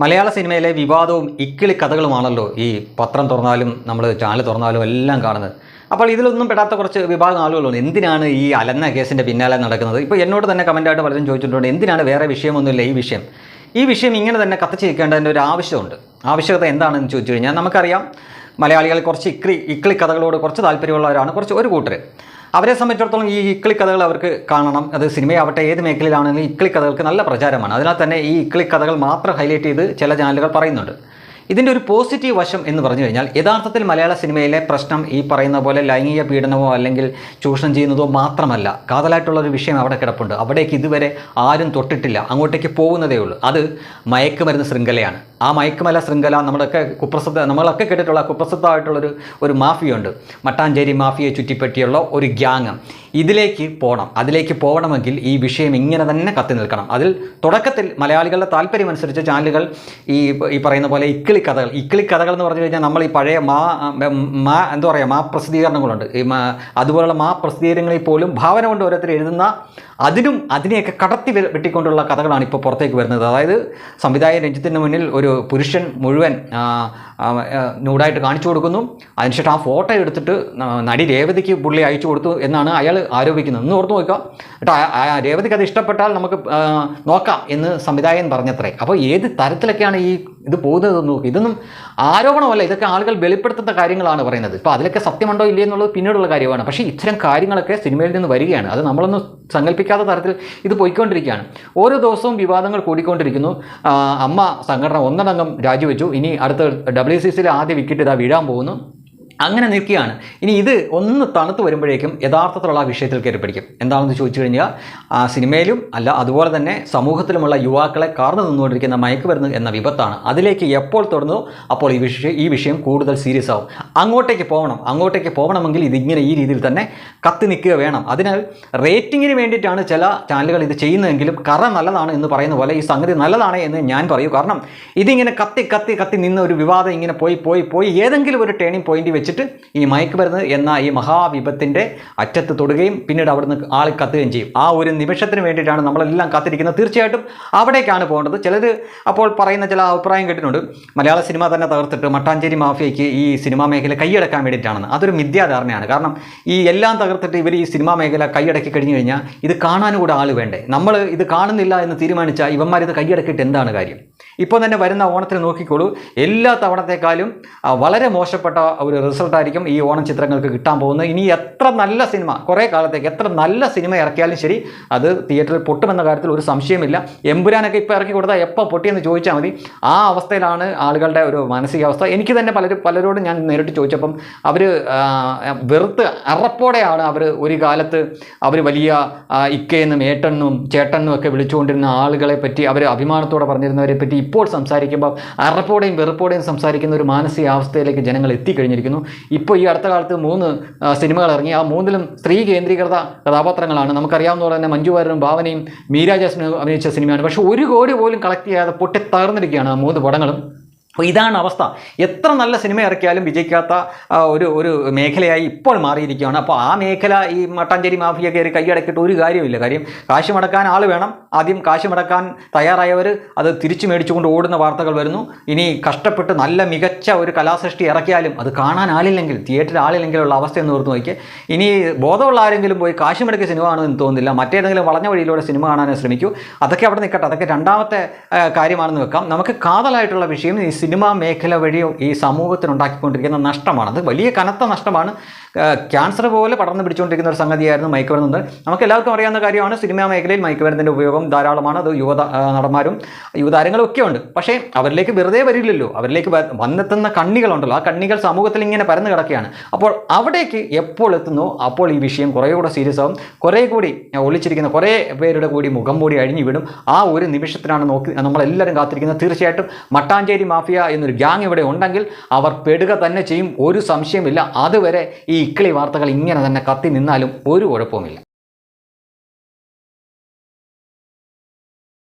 മലയാള സിനിമയിലെ വിവാദവും ഇക്കിളി കഥകളുമാണല്ലോ ഈ പത്രം തുറന്നാലും നമ്മൾ ചാനൽ തുറന്നാലും എല്ലാം കാണുന്നത്. അപ്പോൾ ഇതിലൊന്നും പെടാത്ത കുറച്ച് വിഭാഗം ആളുകളുണ്ട്. എന്തിനാണ് ഈ അലന്ന കേസിന്റെ പിന്നാലെ നടക്കുന്നത്? ഇപ്പോൾ എന്നോട് തന്നെ കമന്റായിട്ട് പലരും ചോദിച്ചിട്ടുണ്ട് എന്തിനാണ് വേറെ വിഷയമൊന്നുമില്ല ഈ വിഷയം? ഈ വിഷയം ഇങ്ങനെ തന്നെ കത്തിച്ച് നിൽക്കേണ്ടതിന്റെ ഒരു ആവശ്യമുണ്ട്. ആവശ്യകത എന്താണെന്ന് ചോദിച്ചു കഴിഞ്ഞാൽ നമുക്കറിയാം മലയാളികൾ കുറച്ച് ഇക്കിളി ഇക്കിളി കഥകളോട് കുറച്ച് താല്പര്യമുള്ളവരാണ് കുറച്ച് ഒരു കൂട്ടർ അവരെ സംബന്ധിച്ചിടത്തോളം ഈ ഇക്കിളി കഥകൾ അവർക്ക് കാണണം. അത് സിനിമയാവട്ടെ ഏത് മേഖലയിലാണെങ്കിലും ഇക്കിളി കഥകൾക്ക് നല്ല പ്രചാരമാണ്. അതിനാൽ തന്നെ ഈ ഇക്കിളി കഥകൾ മാത്രം ഹൈലൈറ്റ് ചെയ്ത് ചില ചാനലുകൾ പറയുന്നുണ്ട്. ഇതിന്റെ ഒരു പോസിറ്റീവ് വശം എന്ന് പറഞ്ഞു കഴിഞ്ഞാൽ യഥാർത്ഥത്തിൽ മലയാള സിനിമയിലെ പ്രശ്നം ഈ പറയുന്ന പോലെ ലൈംഗിക പീഡനമോ അല്ലെങ്കിൽ ചൂഷണം ചെയ്യുന്നതോ മാത്രമല്ല. കാതലായിട്ടുള്ള ഒരു വിഷയം അവിടെ കിടപ്പുണ്ട്. അവിടേക്ക് ഇതുവരെ ആരും തൊട്ടിട്ടില്ല. അങ്ങോട്ടേക്ക് പോകുന്നതേ ഉള്ളൂ. അത് മയക്കുമരുന്ന് ശൃംഖലയാണ്. ആ മയക്കുമല ശൃംഖല നമ്മളൊക്കെ കുപ്രസിദ്ധ നമ്മളൊക്കെ കേട്ടിട്ടുള്ള കുപ്രസിദ്ധമായിട്ടുള്ളൊരു ഒരു മാഫിയുണ്ട്. മട്ടാഞ്ചേരി മാഫിയെ ചുറ്റിപ്പറ്റിയുള്ള ഒരു ഗ്യാങ്. ഇതിലേക്ക് പോകണം അതിലേക്ക് പോകണമെങ്കിൽ ഈ വിഷയം ഇങ്ങനെ തന്നെ കത്തി നിൽക്കണം. അതിൽ തുടക്കത്തിൽ മലയാളികളുടെ താല്പര്യമനുസരിച്ച് ചാനലുകൾ ഈ ഈ പറയുന്ന പോലെ ഇക്കിളി കഥകൾ ഇക്കിളി കഥകൾ എന്ന് പറഞ്ഞു കഴിഞ്ഞാൽ നമ്മൾ ഈ പഴയ മാ മാ എന്താ പറയുക മാ പ്രസിദ്ധീകരണങ്ങളുണ്ട്. ഈ അതുപോലുള്ള മാ പ്രസിദ്ധീകരണങ്ങളിൽ പോലും ഭാവന കൊണ്ട് ഓരോരുത്തർ എഴുതുന്ന അതിനും അതിനെയൊക്കെ കടത്തി വെട്ടിക്കൊണ്ടുള്ള കഥകളാണ് ഇപ്പോൾ പുറത്തേക്ക് വരുന്നത്. അതായത് സംവിധായകൻ രഞ്ജിത്തിന് മുന്നിൽ ഒരു പുരുഷൻ മുഴുവൻ ന്യൂഡായിട്ട് കാണിച്ചു കൊടുക്കുന്നു. അതിനുശേഷം ആ ഫോട്ടോ എടുത്തിട്ട് നടി രേവതിക്ക് പുള്ളി അയച്ചു കൊടുത്തു എന്നാണ് അയാൾ ആരോപിക്കുന്നത്. എന്ന് ഓർത്ത് നോക്കുക. കേട്ടോ രേവതിക്ക് അത് ഇഷ്ടപ്പെട്ടാൽ നമുക്ക് നോക്കാം എന്ന് സംവിധായകൻ പറഞ്ഞത്രേ. അപ്പോൾ ഏത് തരത്തിലൊക്കെയാണ് ഈ ഇത് പോകുന്നത് എന്ന് നോക്കി. ഇതൊന്നും ആരോപണമല്ല. ഇതൊക്കെ ആളുകൾ വെളിപ്പെടുത്തുന്ന കാര്യങ്ങളാണ് പറയുന്നത്. ഇപ്പോൾ അതിലൊക്കെ സത്യമുണ്ടോ ഇല്ലേ എന്നുള്ളത് പിന്നീടുള്ള കാര്യമാണ്. പക്ഷേ ഇത്തരം കാര്യങ്ങളൊക്കെ സിനിമയിൽ നിന്ന് വരികയാണ്. അത് നമ്മളൊന്നും സങ്കല്പിക്കാത്ത തരത്തിൽ ഇത് പോയിക്കൊണ്ടിരിക്കുകയാണ്. ഓരോ ദിവസവും വിവാദങ്ങൾ കൂടിക്കൊണ്ടിരിക്കുന്നു. അമ്മ സംഘടന ഒന്നടങ്കം രാജിവെച്ചു. ഇനി അടുത്ത ഡബ്ല്യു സി സിയിലെ ആദ്യ വിക്കറ്റ് ഇതാ വീഴാൻ പോകുന്നു. അങ്ങനെ നിൽക്കുകയാണ്. ഇനി ഇത് ഒന്ന് തണുത്ത് വരുമ്പോഴേക്കും യഥാർത്ഥത്തിലുള്ള ആ വിഷയത്തിൽ കയറി പിടിക്കും. എന്താണെന്ന് ചോദിച്ചു കഴിഞ്ഞാൽ ആ സിനിമയിലും അല്ല അതുപോലെ തന്നെ സമൂഹത്തിലുമുള്ള യുവാക്കളെ കാർന്നു നിന്നുകൊണ്ടിരിക്കുന്ന മയക്കുമരുന്ന് എന്ന വിപത്താണ്. അതിലേക്ക് എപ്പോൾ തുടർന്നു അപ്പോൾ ഈ വിഷയം ഈ വിഷയം കൂടുതൽ സീരിയസ് ആവും. അങ്ങോട്ടേക്ക് പോകണം. അങ്ങോട്ടേക്ക് പോകണമെങ്കിൽ ഇതിങ്ങനെ ഈ രീതിയിൽ തന്നെ കത്തി നിൽക്കുക വേണം. അതിനാൽ റേറ്റിങ്ങിന് വേണ്ടിയിട്ടാണ് ചില ചാനലുകൾ ഇത് ചെയ്യുന്നതെങ്കിലും കറ നല്ലതാണ് എന്ന് പറയുന്ന പോലെ ഈ സംഗതി നല്ലതാണ് എന്ന് ഞാൻ പറയൂ. കാരണം ഇതിങ്ങനെ കത്തി കത്തി കത്തി നിന്ന ഒരു വിവാദം ഇങ്ങനെ പോയി പോയി പോയി ഏതെങ്കിലും ഒരു ടേണിംഗ് പോയിന്റ് വെച്ചിട്ട് ഈ മയക്കുമരുന്ന് എന്ന ഈ മഹാവിപത്തിന്റെ അറ്റത്ത് തൊടുകയും പിന്നീട് അവിടുന്ന് ആൾ കത്തുകയും ചെയ്യും. ആ ഒരു നിമിഷത്തിന് വേണ്ടിയിട്ടാണ് നമ്മളെല്ലാം കാത്തിരിക്കുന്നത്. തീർച്ചയായിട്ടും അവിടേക്കാണ് പോകേണ്ടത്. ചിലർ അപ്പോൾ പറയുന്ന ചില അഭിപ്രായം കേട്ടിട്ടുണ്ട്. മലയാള സിനിമ തന്നെ തകർത്തിട്ട് മട്ടാഞ്ചേരി മാഫിയയ്ക്ക് ഈ സിനിമാ മേഖല കൈയടക്കാൻ വേണ്ടിയിട്ടാണെന്ന്. അതൊരു മിഥ്യാധാരണയാണ്. കാരണം ഈ എല്ലാം തകർത്തിട്ട് ഇവർ ഈ സിനിമാ മേഖല കൈയടക്കി കഴിഞ്ഞു കഴിഞ്ഞാൽ ഇത് കാണാനും കൂടെ ആൾ വേണ്ടേ? നമ്മൾ ഇത് കാണുന്നില്ല എന്ന് തീരുമാനിച്ചാൽ ഇവന്മാർ ഇത് കൈയടക്കിയിട്ട് എന്താണ് കാര്യം? ഇപ്പോൾ തന്നെ വരുന്ന ഓണത്തിന് നോക്കിക്കോളൂ. എല്ലാ തവണത്തെക്കാളും വളരെ മോശപ്പെട്ട ഒരു റിസൾട്ടായിരിക്കും ഈ ഓണം ചിത്രങ്ങൾക്ക് കിട്ടാൻ പോകുന്നത്. ഇനി എത്ര നല്ല സിനിമ കുറേ കാലത്തേക്ക് എത്ര നല്ല സിനിമ ഇറക്കിയാലും ശരി അത് തിയേറ്ററിൽ പൊട്ടുമെന്ന കാര്യത്തിൽ ഒരു സംശയമില്ല. എമ്പുരാനൊക്കെ ഇപ്പോൾ ഇറക്കി കൊടുത്താൽ എപ്പോൾ പൊട്ടിയെന്ന് ചോദിച്ചാൽ മതി. ആ അവസ്ഥയിലാണ് ആളുകളുടെ ഒരു മാനസികാവസ്ഥ. എനിക്ക് തന്നെ പലരും പലരോടും ഞാൻ നേരിട്ട് ചോദിച്ചപ്പം അവർ വെറുത്ത് അറപ്പോടെയാണ് അവർ ഒരു കാലത്ത് അവർ വലിയ ഇക്കയെന്നും ഏട്ടെന്നും ചേട്ടെന്നും ഒക്കെ വിളിച്ചുകൊണ്ടിരുന്ന ആളുകളെ പറ്റി അവർ അഭിമാനത്തോടെ പറഞ്ഞിരുന്നവരെ പറ്റി ഇപ്പോൾ സംസാരിക്കുമ്പോൾ അറപ്പോടെയും വെറുപ്പോടെയും സംസാരിക്കുന്ന ഒരു മാനസികാവസ്ഥയിലേക്ക് ജനങ്ങൾ എത്തിക്കഴിഞ്ഞിരിക്കുന്നു. ഇപ്പോൾ ഈ അടുത്ത കാലത്ത് മൂന്ന് സിനിമകൾ ഇറങ്ങി. ആ മൂന്നിലും സ്ത്രീ കേന്ദ്രീകൃത കഥാപാത്രങ്ങളാണ്. നമുക്കറിയാവുന്ന പോലെ തന്നെ മഞ്ജു വാര്യരും ഭാവനയും മീരാ ജാസ്മിനും അഭിനയിച്ച സിനിമയാണ്. പക്ഷേ ഒരു കോടി പോലും കളക്ട് ചെയ്യാതെ പൊട്ടി തകർന്നിരിക്കുകയാണ് ആ മൂന്ന് പടങ്ങളും. അപ്പോൾ ഇതാണ് അവസ്ഥ. എത്ര നല്ല സിനിമ ഇറക്കിയാലും വിജയിക്കാത്ത ഒരു ഒരു മേഖലയായി ഇപ്പോൾ മാറിയിരിക്കുകയാണ്. അപ്പോൾ ആ മേഖല ഈ മട്ടാഞ്ചേരി മാഫിയ കയറി കൈയടക്കിയിട്ട് ഒരു കാര്യമില്ല കാര്യം കാശ് മടക്കാൻ ആൾ വേണം. ആദ്യം കാശ് മടക്കാൻ തയ്യാറായവർ അത് തിരിച്ചു മേടിച്ചുകൊണ്ട് ഓടുന്ന വാർത്തകൾ വരുന്നു. ഇനി കഷ്ടപ്പെട്ട് നല്ല മികച്ച ഒരു കലാസൃഷ്ടി ഇറക്കിയാലും അത് കാണാൻ ആളില്ലെങ്കിൽ തിയേറ്ററിൽ ആളില്ലെങ്കിലുള്ള അവസ്ഥ എന്ന് ഓർത്ത് നോക്കിയാൽ ഇനി ബോധമുള്ള ആരെങ്കിലും പോയി കാശ് മുടക്കിയ സിനിമ ആണെന്ന് തോന്നുന്നില്ല. മറ്റേതെങ്കിലും വളഞ്ഞ വഴിയിലൂടെ സിനിമ കാണാൻ ശ്രമിക്കൂ. അതൊക്കെ അവിടെ നിൽക്കട്ടെ. അതൊക്കെ രണ്ടാമത്തെ കാര്യമാണെന്ന് വെക്കാം. നമുക്ക് കാതലായിട്ടുള്ള വിഷയം സിനിമാ മേഖല വഴിയോ ഈ സമൂഹത്തിനുണ്ടാക്കിക്കൊണ്ടിരിക്കുന്ന നഷ്ടമാണ് അത് വലിയ കനത്ത നഷ്ടമാണ്. ക്യാൻസർ പോലെ പടർന്നു പിടിച്ചുകൊണ്ടിരിക്കുന്ന ഒരു സംഗതിയായിരുന്നു മയക്കുമരുന്ന്. നമുക്ക് എല്ലാവർക്കും അറിയാവുന്ന കാര്യമാണ് സിനിമാ മേഖലയിൽ മയക്കുമരുന്നിന്റെ ഉപയോഗം ധാരാളമാണ്. അത് യുവ നടന്മാരും യുവതാരങ്ങളും ഒക്കെ ഉണ്ട്. പക്ഷേ അവരിലേക്ക് വെറുതെ വരില്ലല്ലോ. അവരിലേക്ക് വന്നെത്തുന്ന കണ്ണികളുണ്ടല്ലോ. ആ കണ്ണികൾ സമൂഹത്തിൽ ഇങ്ങനെ പരന്നു കിടക്കുകയാണ്. അപ്പോൾ അവിടേക്ക് എപ്പോൾ എത്തുന്നു? അപ്പോൾ ഈ വിഷയം കുറേ കൂടെ സീരിയസ് ആവും. കുറേ കൂടി ഒളിച്ചിരിക്കുന്ന കുറേ പേരുടെ കൂടി മുഖം മൂടി അഴിഞ്ഞു വിടും. ആ ഒരു നിമിഷത്തിനാണ് നോക്കി നമ്മളെല്ലാവരും കാത്തിരിക്കുന്നത്. തീർച്ചയായിട്ടും മട്ടാഞ്ചേരി മാഫിയ എന്നൊരു ഗ്യാങ് ഇവിടെ ഉണ്ടെങ്കിൽ അവർ പെടുക തന്നെ ചെയ്യും. ഒരു സംശയമില്ല അതുവരെ ഈ ഇക്കിളി വാർത്തകൾ ഇങ്ങനെ തന്നെ കത്തി നിന്നാലും ഒരു കുഴപ്പവുമില്ല.